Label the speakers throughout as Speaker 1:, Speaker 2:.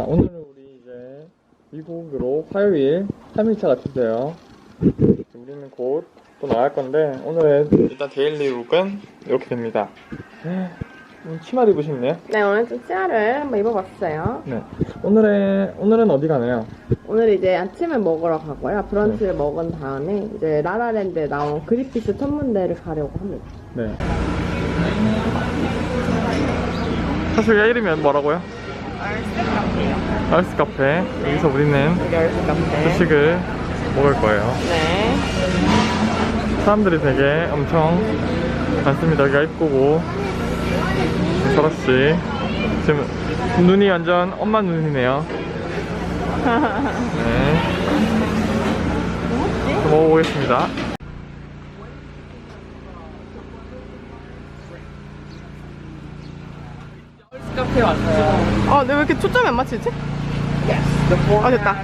Speaker 1: 자, 오늘은 우리 이제 미국으로 화요일 3일차가 됐어요. 우리는 곧 또 나갈 건데, 오늘의 일단 데일리 룩은 이렇게 됩니다. 음, 치마를 입으셨네요?
Speaker 2: 네, 오늘 좀 치아를 한번 입어봤어요.
Speaker 1: 네. 오늘의, 오늘은 어디 가나요?
Speaker 2: 오늘 이제 아침을 먹으러 가고요. 브런치를 먹은 다음에 이제 라라랜드에 나온 그리피스 천문대를 가려고 합니다.
Speaker 1: 네. 사실 이름이 뭐라고요? 얼스 카페. 여기서 우리는
Speaker 2: 카페.
Speaker 1: 후식을 먹을 거예요.
Speaker 2: 네.
Speaker 1: 사람들이 되게 엄청 많습니다. 여기가 입구고. 설아씨. 지금 눈이 완전 엄마 눈이네요. 네. 좀 먹어보겠습니다.
Speaker 3: 카페 왔어요.
Speaker 2: 어, 네, 왜 이렇게 초점이 안 맞히지? 아, 됐다.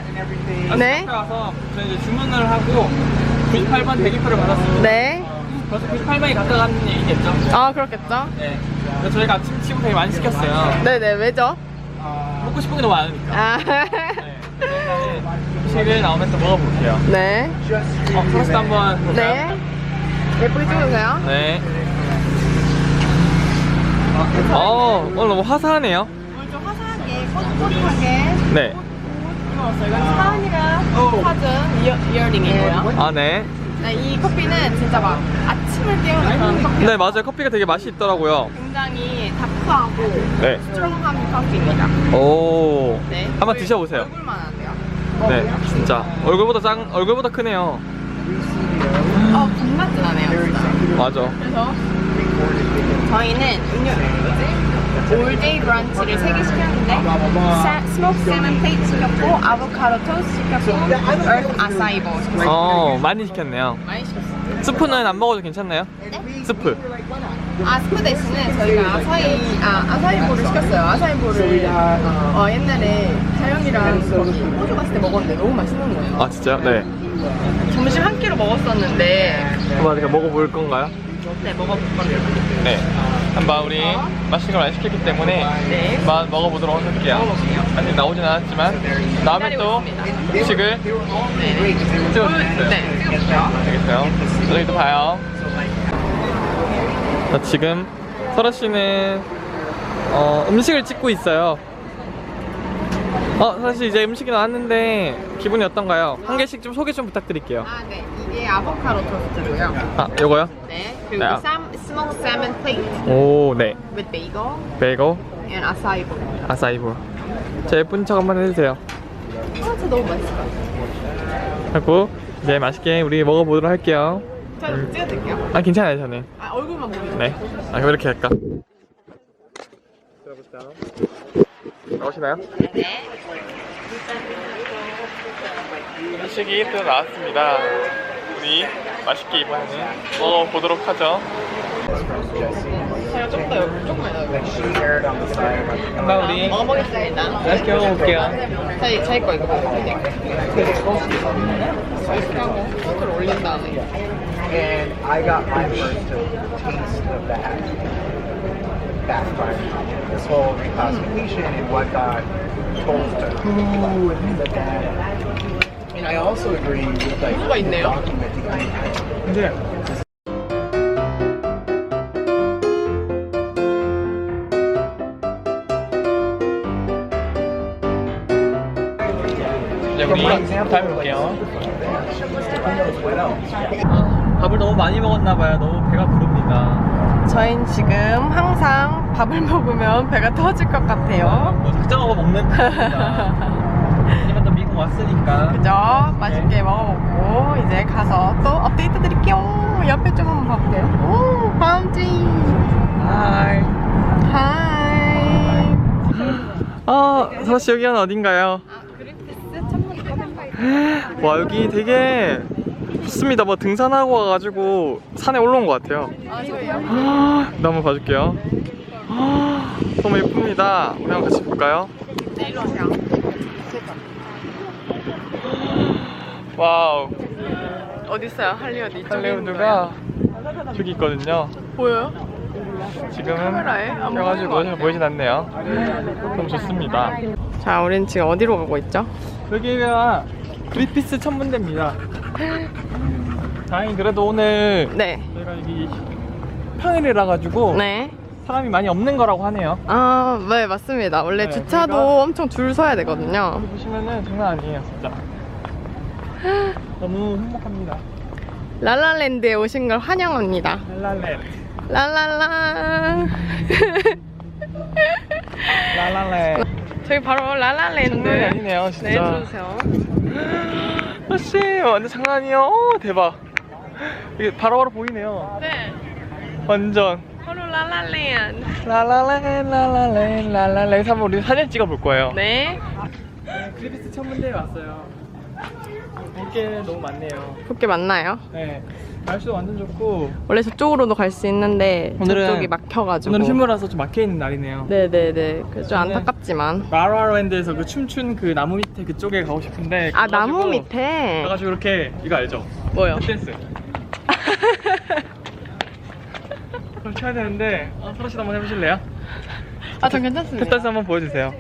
Speaker 2: 네.
Speaker 3: 카페 와서 저희 이제 주문을 하고 98번 대기표를 받았습니다.
Speaker 2: 네.
Speaker 3: 벌써 98번이 가져가는 얘기겠죠?
Speaker 2: 아, 그렇겠죠?
Speaker 3: 네. 그래서 저희가 아침 치고 되게 많이 시켰어요.
Speaker 2: 네네, 왜죠?
Speaker 3: 먹고 싶은 게 너무 많으니까.
Speaker 2: 아.
Speaker 3: 네. 음식을 나오면 또 먹어볼게요.
Speaker 2: 네.
Speaker 3: 어, 토스트 한번 볼까요?
Speaker 2: 네. 예쁘게 찍으세요.
Speaker 3: 네. 어, 오늘 너무 화사하네요.
Speaker 2: 오늘 좀 화사하게, 꼬릿꼬릿하게
Speaker 3: 네.
Speaker 2: 이건 사은이가 사준 이어, 이어링이에요.
Speaker 3: 아, 네.
Speaker 2: 네, 이 커피는 진짜 막 아침을 깨우는 커피.
Speaker 3: 네, 맞아요. 커피가 되게 맛이 있더라고요.
Speaker 2: 굉장히 다크하고
Speaker 3: 네.
Speaker 2: 스트롱한 커피입니다.
Speaker 3: 오.
Speaker 2: 네.
Speaker 3: 한번 드셔보세요.
Speaker 2: 얼굴만 안 돼요.
Speaker 3: 네, 진짜. 얼굴보다 짱, 얼굴보다 크네요.
Speaker 2: 어, 단맛도 나네요, 진짜.
Speaker 3: 맞아.
Speaker 2: 그래서 저희는 음료? 올데이 브런치를 3개 시켰는데 사, 스모크 세먼 플레이트 시켰고 아보카도 토스트 시켰고 얼스 아사이보 시켰어요.
Speaker 3: 어, 많이 시켰네요.
Speaker 2: 많이 시켰어요.
Speaker 3: 스프는 안 먹어도 괜찮나요?
Speaker 2: 네?
Speaker 3: 스프.
Speaker 2: 아 스프 대신에 저희가 아사히 아 아사히볼을 시켰어요. 아사히볼을 어, 옛날에 자영이랑 거기 호주 갔을 때 먹었는데 너무 맛있는 거예요.
Speaker 3: 아, 진짜요? 네.
Speaker 2: 점심 한 끼로 먹었었는데
Speaker 3: 한번 제가 먹어볼 건가요?
Speaker 2: 네 먹어볼 건데요.
Speaker 3: 네. 한번 우리 맛있는 걸 많이 시켰기 때문에
Speaker 2: 네.
Speaker 3: 한번 먹어보도록 할게요. 아직 나오진 않았지만 나오면 또
Speaker 2: 기다리고
Speaker 3: 음식을
Speaker 2: 네.
Speaker 3: 찍어주세요.
Speaker 2: 네.
Speaker 3: 알겠어요. 저희 또 봐요. 자, 지금 설아 씨는 어, 음식을 찍고 있어요. 어, 사실 이제 음식이 나왔는데 기분이 어떤가요? 한 개씩 좀 소개 좀 부탁드릴게요.
Speaker 2: 아, 네. 이게 아보카도 토스트고요.
Speaker 3: 아, 요거요?
Speaker 2: 네. 그리고
Speaker 3: 네.
Speaker 2: 쌈, smoked salmon plate
Speaker 3: 오, 네.
Speaker 2: with bagel
Speaker 3: 베이글,
Speaker 2: and acai bowl.
Speaker 3: 아사이볼. 자, 예쁜 척 한번 해주세요.
Speaker 2: 아, 진짜 너무 맛있어요.
Speaker 3: 하고 이제 맛있게 우리 먹어보도록 할게요.
Speaker 2: 저 찍어드릴게요.
Speaker 3: 아, 괜찮아요, 저는.
Speaker 2: 아, 얼굴만 보여요.
Speaker 3: 네. 아, 그럼 이렇게 할까? 나오시나요?
Speaker 2: 네.
Speaker 3: 음식이 또 나왔습니다. 우리 맛있게 이번에는 먹어보도록 하죠.
Speaker 2: 제가 조금 더 조금만 더.
Speaker 3: 한번 우리
Speaker 2: 먹어보겠습니다.
Speaker 3: 맛있게 먹어볼게요.
Speaker 2: 저희, 저희 거 이거 먹어볼게요. 이렇게 하고 소스를 올린 다음에.
Speaker 4: and I got my first taste of that bath fire. This whole reclassification and what got told to who and the that. And I also agree with like
Speaker 2: 뭐가 있네요?
Speaker 4: documenting.
Speaker 3: 근데 이제 우리 다음에 볼게요. 밥을 너무 많이 먹었나봐요. 너무 배가 부릅니다.
Speaker 2: 저희는 지금 항상 밥을 먹으면 배가 터질 것 같아요.
Speaker 3: 뭐 작정하고 먹는. 왜냐면 또 미국 왔으니까.
Speaker 2: 그죠? 맛있게 먹어보고 이제 가서 또 업데이트 드릴게요. 옆에 좀 한번 봐볼게요. 오, 밤지.
Speaker 3: 하이.
Speaker 2: 하이.
Speaker 3: 아, 사실 여기는 어딘가요?
Speaker 2: 아,
Speaker 3: 와 여기 되게 좋습니다. 뭐 등산하고 와가지고 산에 올라온 것 같아요.
Speaker 2: 아, 저희요?
Speaker 3: 아, 나 한번 봐줄게요. 아, 너무 예쁩니다. 우리 한번 같이 볼까요?
Speaker 2: 네, 일로 오세요.
Speaker 3: 와우.
Speaker 2: 어디 있어요? 할리우드 이쪽에
Speaker 3: 할리우드가 저기 있거든요.
Speaker 2: 보여요?
Speaker 3: 지금은
Speaker 2: 카메라에 안
Speaker 3: 껴가지고
Speaker 2: 보이는 것
Speaker 3: 보이진 않네요. 너무 좋습니다.
Speaker 2: 자, 우린 지금 어디로 가고 있죠?
Speaker 3: 여기가 그리피스 천문대입니다. 다행히 그래도 오늘
Speaker 2: 네.
Speaker 3: 저희가 여기 평일이라 가지고
Speaker 2: 네.
Speaker 3: 사람이 많이 없는 거라고 하네요.
Speaker 2: 아, 네, 맞습니다. 원래
Speaker 3: 네,
Speaker 2: 주차도
Speaker 3: 저희가-
Speaker 2: 엄청 줄 서야 되거든요.
Speaker 3: 여기 보시면은 장난 아니에요, 진짜. 너무 행복합니다.
Speaker 2: 랄랄랜드에 오신 걸 환영합니다.
Speaker 3: 랄랄렛,
Speaker 2: 랄랄라.
Speaker 3: 랄랄렛.
Speaker 2: 저희 바로 랄랄랜드.
Speaker 3: 아니네요,
Speaker 2: 네,
Speaker 3: 진짜.
Speaker 2: 들어주세요.
Speaker 3: 아씨, 완전 장난 아니에요. 오, 대박. 이게 바로바로 보이네요.
Speaker 2: 네.
Speaker 3: 완전.
Speaker 2: 바로 랄랄랜드.
Speaker 3: 랄랄렛, 랄랄렛, 랄랄렛. 한번 우리 사진 찍어 볼 거예요.
Speaker 2: 네.
Speaker 3: 그리피스 천문대에 왔어요. 볼게 너무 많네요.
Speaker 2: 그렇게 맞나요?
Speaker 3: 네. 날씨도 완전 좋고
Speaker 2: 원래 저쪽으로도 갈 수 있는데
Speaker 3: 오늘은-
Speaker 2: 저쪽이 막혀가지고.
Speaker 3: 오늘은 휴무라서 좀 막혀 있는 날이네요.
Speaker 2: 네네네. 그래서 좀
Speaker 3: 저는-
Speaker 2: 안타깝지만.
Speaker 3: 라라랜드에서 그 춤춘 그 나무 밑에 그쪽에 가고 싶은데
Speaker 2: 아
Speaker 3: 가가지고-
Speaker 2: 나무 밑에.
Speaker 3: 가가지고 이렇게 이거 알죠?
Speaker 2: 뭐요?
Speaker 3: 댄스. 그걸 쳐야 되는데 아, 서로 씨도 한번 해보실래요?
Speaker 2: 아전 괜찮습니다.
Speaker 3: 댄스 한번 보여주세요.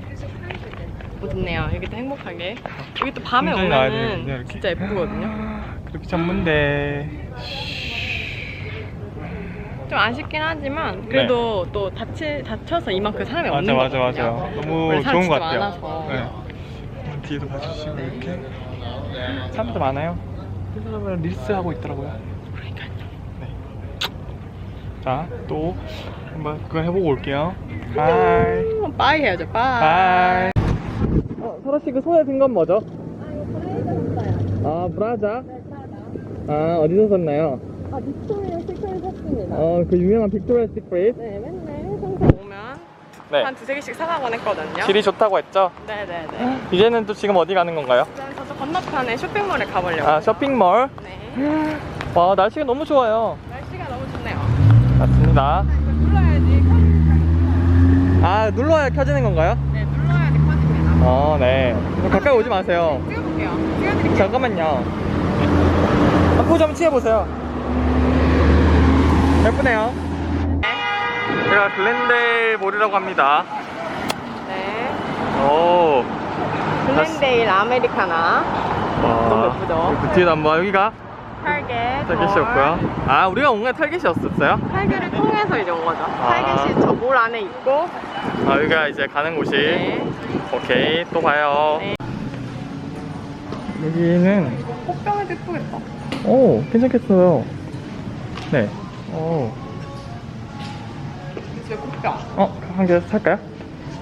Speaker 2: 어, 좋네요. 여기 또 행복하게. 여기 또 밤에
Speaker 3: 나와야
Speaker 2: 오면은
Speaker 3: 이렇게.
Speaker 2: 진짜 예쁘거든요.
Speaker 3: 그렇게 전문대.
Speaker 2: 좀 아쉽긴 하지만 그래도 또 다치 다쳐서 이만큼 사람이
Speaker 3: 맞아
Speaker 2: 없는
Speaker 3: 맞아
Speaker 2: 거거든요.
Speaker 3: 맞아. 너무
Speaker 2: 원래 사람
Speaker 3: 좋은 것
Speaker 2: 진짜
Speaker 3: 같아요.
Speaker 2: 많아서.
Speaker 3: 네. 뒤에도 봐주시고 이렇게 사람도 많아요. 그래서 릴스 하고 있더라고요.
Speaker 2: 그러니까요.
Speaker 3: 네. 자, 또 한번 그거 해보고 올게요. 하이.
Speaker 2: 음, 빠이 해야죠. 빠이.
Speaker 3: 하이. 어, 설아 씨 그 손에 든 건 뭐죠? 아, 브라자. 아, 어디서 샀나요?
Speaker 2: 아 빅토리아 시크릿 샀습니다.
Speaker 3: 어, 그 유명한 빅토리아 시크릿.
Speaker 2: 네 맨날 항상 오면
Speaker 3: 네.
Speaker 2: 한 두세 개씩 사가곤 했거든요.
Speaker 3: 질이 좋다고 했죠?
Speaker 2: 네네네.
Speaker 3: 이제는 또 지금 어디 가는 건가요?
Speaker 2: 그럼 저쪽 건너편에 쇼핑몰에 가보려고.
Speaker 3: 아, 쇼핑몰.
Speaker 2: 네.
Speaker 3: 와, 날씨가 너무 좋아요.
Speaker 2: 날씨가 너무 좋네요.
Speaker 3: 맞습니다.
Speaker 2: 이거 눌러야지 켜집니다.
Speaker 3: 아, 눌러야 켜지는 건가요?
Speaker 2: 네
Speaker 3: 어, 네. 가까이 오지 마세요.
Speaker 2: 찍어볼게요. 찍어드릴게요.
Speaker 3: 잠깐만요. 아, 포즈 한번 취해보세요. 예쁘네요. 제가 글렌데일 몰이라고 합니다.
Speaker 2: 네.
Speaker 3: 오.
Speaker 2: 블렌데일 아메리카나. 너무 예쁘죠?
Speaker 3: 그 뒤에도 한번 여기가
Speaker 2: 탈겟.
Speaker 3: 탈겟이었고요. 아, 우리가 온게 탈겟이었었어요?
Speaker 2: 탈겟을 통해서 이제 온 거죠.
Speaker 3: 아.
Speaker 2: 탈겟이 저볼 안에 있고.
Speaker 3: 아, 여기가 이제 가는 곳이.
Speaker 2: 네.
Speaker 3: 오케이, 또 봐요.
Speaker 2: 네.
Speaker 3: 여기는,
Speaker 2: 꽃병에도 예쁘겠다.
Speaker 3: 오, 괜찮겠어요. 네. 오.
Speaker 2: 제 꽃병.
Speaker 3: 어, 한 개 살까요?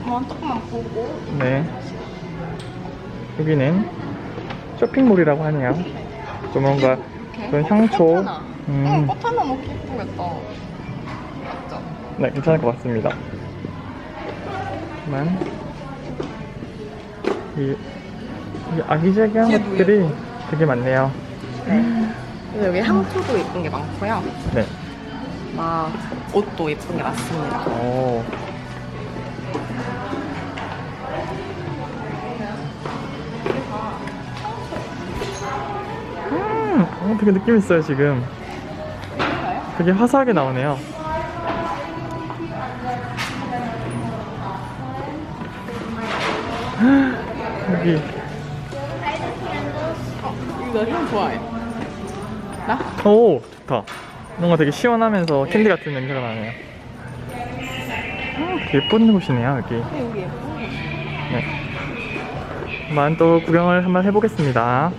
Speaker 2: 한번 조금만 보고.
Speaker 3: 네. 여기는 쇼핑몰이라고 하네요. 좀 뭔가. 그런 향초.
Speaker 2: 꽃 하나.
Speaker 3: 음.
Speaker 2: 응, 꽃 하나 넣기 예쁘겠다. 맞죠?
Speaker 3: 네, 괜찮을 것 같습니다. 만 이, 이 아기자기한
Speaker 2: 이게
Speaker 3: 것들이 되게 많네요.
Speaker 2: 그래서 여기 향초도 예쁜 게 많고요.
Speaker 3: 네.
Speaker 2: 막 옷도 예쁜 게 많습니다.
Speaker 3: 오. 음, 어, 되게 느낌 있어요 지금. 되게 화사하게 나오네요. 여기
Speaker 2: 이거 향 좋아해. 나?
Speaker 3: 오 좋다. 뭔가 되게 시원하면서 캔디 같은 냄새가 나네요. 음, 예쁜 곳이네요 여기.
Speaker 2: 여기 예쁜
Speaker 3: 네. 한번 또 구경을 한번 해보겠습니다.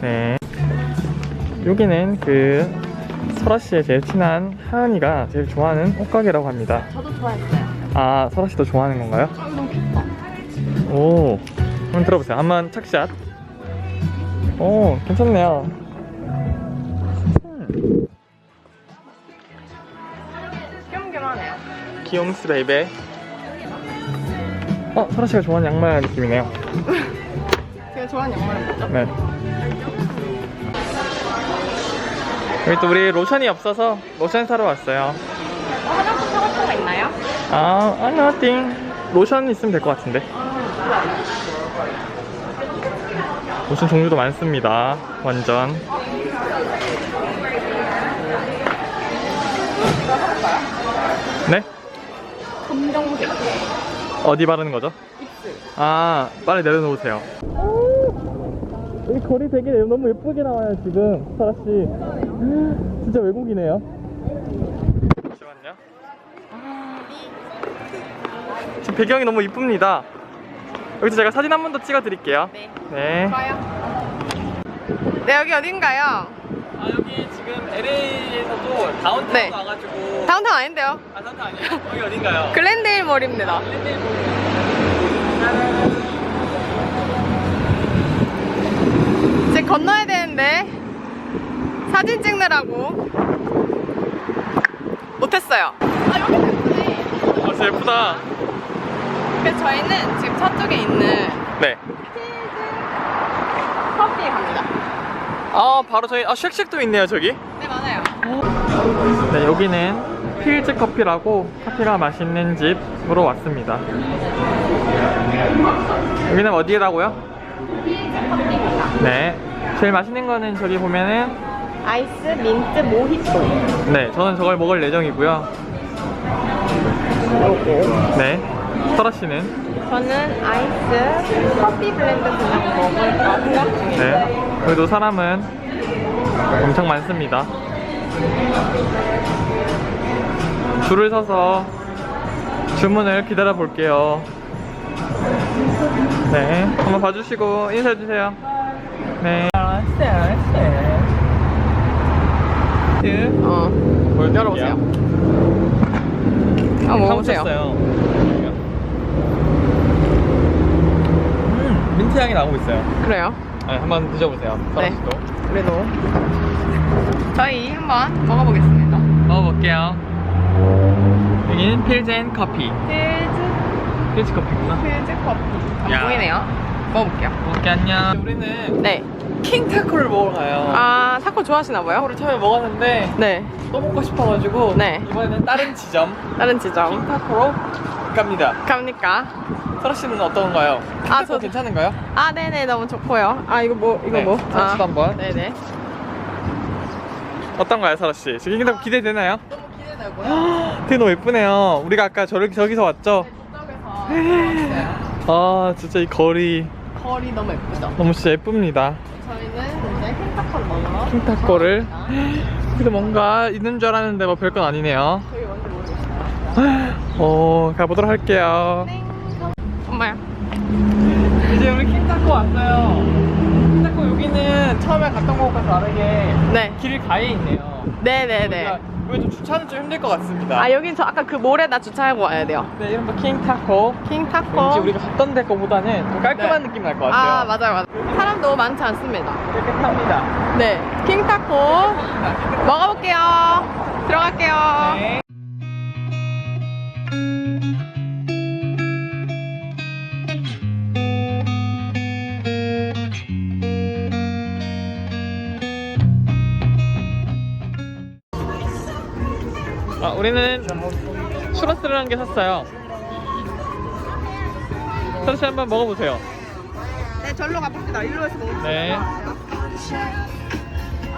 Speaker 3: 네. 여기는 그 설아 씨의 제일 친한 하은이가 제일 좋아하는 옷가게라고 합니다.
Speaker 2: 저도 좋아했어요.
Speaker 3: 아, 설아 씨도 좋아하는 건가요?
Speaker 2: 아, 너무 귀엽다.
Speaker 3: 오, 한번 들어보세요. 한번 착샷. 오, 괜찮네요. 음. 귀염스 베이베. 어, 설아 씨가 좋아하는 양말 느낌이네요.
Speaker 2: 제가 좋아하는 양말은 뭐죠?
Speaker 3: 네. 여기 또 우리 로션이 없어서 로션 사러 왔어요.
Speaker 2: 어, 화장품 사고 싶은 거 있나요?
Speaker 3: 아, 아, nothing. 로션 있으면 될 것 같은데. 로션 종류도 많습니다. 완전. 네?
Speaker 2: 검정색.
Speaker 3: 어디 바르는 거죠?
Speaker 2: 입술.
Speaker 3: 아 빨리 내려놓으세요. 여기 거리 되게 너무 예쁘게 나와요 지금 사라 씨. 진짜 외국이네요. 잠시만요. 지금 배경이 너무 이쁩니다. 여기서 제가 사진 한 번 더 찍어드릴게요.
Speaker 2: 네.
Speaker 3: 네.
Speaker 2: 좋아요. 네, 여기 어딘가요?
Speaker 3: 아 여기 지금 LA에서도 다운타운
Speaker 2: 네.
Speaker 3: 와가지고.
Speaker 2: 다운타운 아닌데요?
Speaker 3: 아 다운타운 아니에요? 여기 어딘가요?
Speaker 2: 글렌데일 몰입니다. 이제 건너야 되는데 사진 찍느라고 못했어요. 아 여기 예쁘네.
Speaker 3: 아 진짜 예쁘다.
Speaker 2: 그래서 저희는 지금 서쪽에 있는
Speaker 3: 네.
Speaker 2: 커피에 갑니다.
Speaker 3: 아 바로 저희 아 쉑쉑도 있네요 저기.
Speaker 2: 네 맞아요.
Speaker 3: 네, 여기는 필즈 커피라고 커피가 맛있는 집으로 왔습니다. 여기는 어디라고요? 네. 제일 맛있는 거는 저기 보면은
Speaker 2: 아이스 민트 모히또.
Speaker 3: 네, 저는 저걸 먹을 예정이고요. 네. 설아 씨는
Speaker 2: 저는 아이스 커피 블렌드 그냥 먹을까 생각 중인데
Speaker 3: 네. 그래도 사람은 엄청 많습니다. 줄을 서서 주문을 기다려 볼게요. 네. 한번 봐주시고 인사해 주세요. 네.
Speaker 2: 어 열어보세요. 아 먹어보세요.
Speaker 3: 음, 민트 향이 나고 있어요.
Speaker 2: 그래요?
Speaker 3: 네, 한번 드셔보세요.
Speaker 2: 네.
Speaker 3: 씨도.
Speaker 2: 그래도 저희 한번 먹어보겠습니다.
Speaker 3: 먹어볼게요. 여기는 필젠 커피.
Speaker 2: 필즈
Speaker 3: 필즈 커피구나.
Speaker 2: 필즈 커피. 안
Speaker 3: 야.
Speaker 2: 보이네요. 먹어볼게요.
Speaker 3: 먹을게 안녕. 우리는
Speaker 2: 네.
Speaker 3: 킹 타코를 먹으러 가요.
Speaker 2: 아 타코 좋아하시나 봐요?
Speaker 3: 타코를 처음에 먹었는데
Speaker 2: 네.
Speaker 3: 또 먹고 싶어가지고
Speaker 2: 네.
Speaker 3: 이번에는 다른 지점
Speaker 2: 다른 지점
Speaker 3: 킹 타코로 갑니다.
Speaker 2: 갑니까?
Speaker 3: 설아 씨는 어떤가요? 킹
Speaker 2: 아, 저-
Speaker 3: 괜찮은가요?
Speaker 2: 아 네네 너무 좋고요. 아 이거 뭐 이거
Speaker 3: 네,
Speaker 2: 뭐?
Speaker 3: 아, 한번.
Speaker 2: 네네.
Speaker 3: 어떤가요, 설아 씨? 지금 킹 타코 기대되나요?
Speaker 2: 너무 기대되고요.
Speaker 3: 되게 너무 예쁘네요. 우리가 아까 저기 저기서 왔죠?
Speaker 2: 이쪽에서
Speaker 3: 아 진짜 이 거리
Speaker 2: 거리 너무 예쁘죠?
Speaker 3: 너무 진짜 예쁩니다.
Speaker 2: 저희는 이제 킹타코를 먹으러
Speaker 3: 킹타코를
Speaker 2: 갑니다.
Speaker 3: 그래도 뭔가 있는 줄 알았는데 뭐 별건 아니네요.
Speaker 2: 저희 뭔지 모르겠어요.
Speaker 3: 어 가보도록 할게요.
Speaker 2: 엄마야.
Speaker 3: 이제 우리 킹타코 왔어요. 킹타코 여기는 처음에 갔던 곳과 다르게
Speaker 2: 네.
Speaker 3: 길 가에 있네요.
Speaker 2: 네네네.
Speaker 3: 여기 좀 주차는 좀 힘들 것 같습니다.
Speaker 2: 아 여긴 저 아까 그 모래다 주차하고 와야 돼요.
Speaker 3: 네 이름도 킹타코.
Speaker 2: 킹 타코.
Speaker 3: 왠지 우리가 갔던 데 거보다는 더 깔끔한
Speaker 2: 네.
Speaker 3: 느낌 날 것 같아요.
Speaker 2: 아 맞아요 맞아요. 사람도 많지 않습니다.
Speaker 3: 깨끗합니다.
Speaker 2: 네. 킹 타코 먹어볼게요. 들어갈게요.
Speaker 3: 네. 우리는 추러스라는 게 샀어요. 서르씨 한번 먹어보세요.
Speaker 2: 네 절로 가봅시다. 일로 해서 먹을게요.
Speaker 3: 네.
Speaker 2: 어,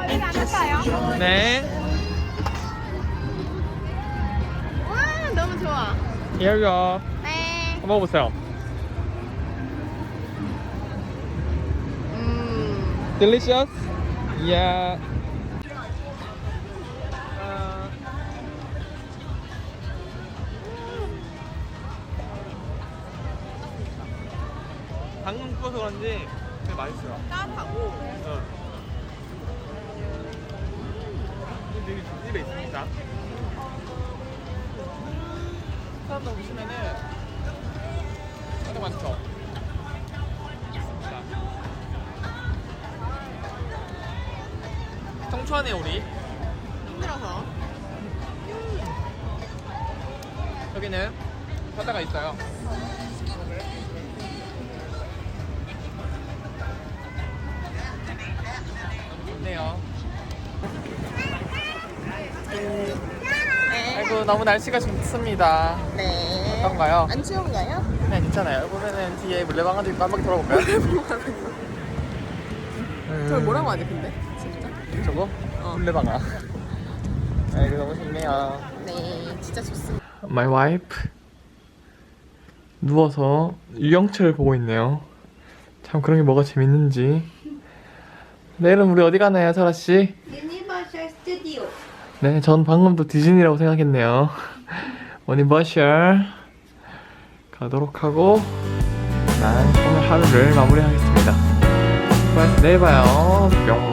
Speaker 2: 여기 앉을까요?
Speaker 3: 네.
Speaker 2: 와 너무 좋아.
Speaker 3: Here you are.
Speaker 2: 네.
Speaker 3: 한번 먹어보세요.
Speaker 2: 음.
Speaker 3: Delicious? Yeah. 방금 구워서 그런지 되게 맛있어요.
Speaker 2: 따뜻하고.
Speaker 3: 응. 여기 집에 있습니다. 사람들 보시면은 엄청 많죠. 있습니다. 청초하네 우리.
Speaker 2: 힘들어서.
Speaker 3: 여기는 바다가 있어요. 좋네요.
Speaker 2: 네.
Speaker 3: 아이고 너무 날씨가 좋습니다.
Speaker 2: 네.
Speaker 3: 어떤가요?
Speaker 2: 안 추운가요?
Speaker 3: 네 괜찮아요. 보면은 뒤에 물레방아도 있고 한 바퀴 돌아볼까요?
Speaker 2: 저 뭐라고 하지 근데? 진짜?
Speaker 3: 저거?
Speaker 2: 어.
Speaker 3: 물레방아. 아이고 너무 좋네요.
Speaker 2: 네, 진짜 좋습니다.
Speaker 3: My wife 누워서 유영철을 보고 있네요. 참 그런 게 뭐가 재밌는지. 내일은 우리 어디 가나요, 설아 씨?
Speaker 5: 유니버셜 스튜디오.
Speaker 3: 네, 전 방금도 디즈니라고 생각했네요. 유니버셜 가도록 하고 난 오늘 하루를 마무리하겠습니다. 내일 봐요. 뿅.